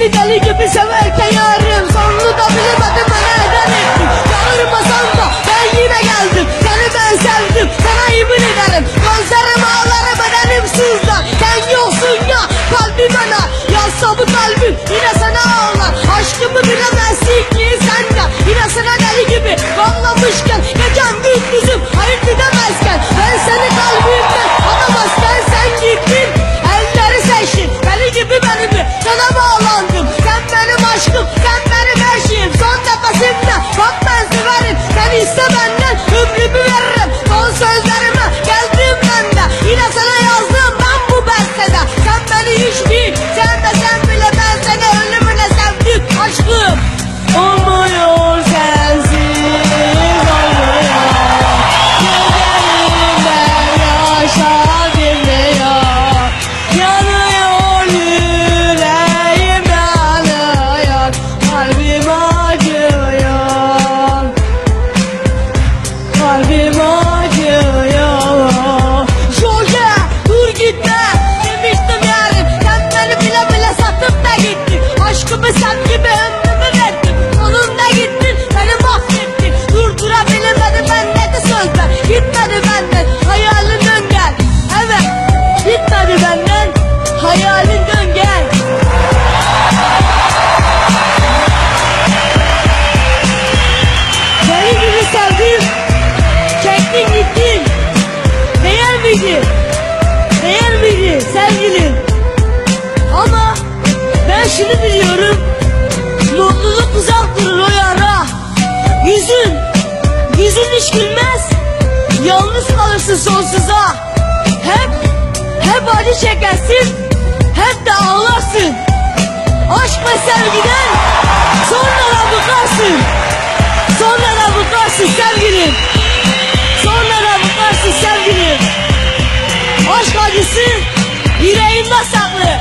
Beni deli gibi sever de yar gittin gittin. Değer miydi? Değer miydi sevgilim? Ama ben şunu biliyorum. Mutluluk uzak durur o yara. Yüzün, yüzün hiç gülmez. Yalnız kalırsın sonsuza. Hep, hep acı çekersin. Hep de ağlarsın. Aşk ve sevgiden sonradan bıkarsın. boynumda saklı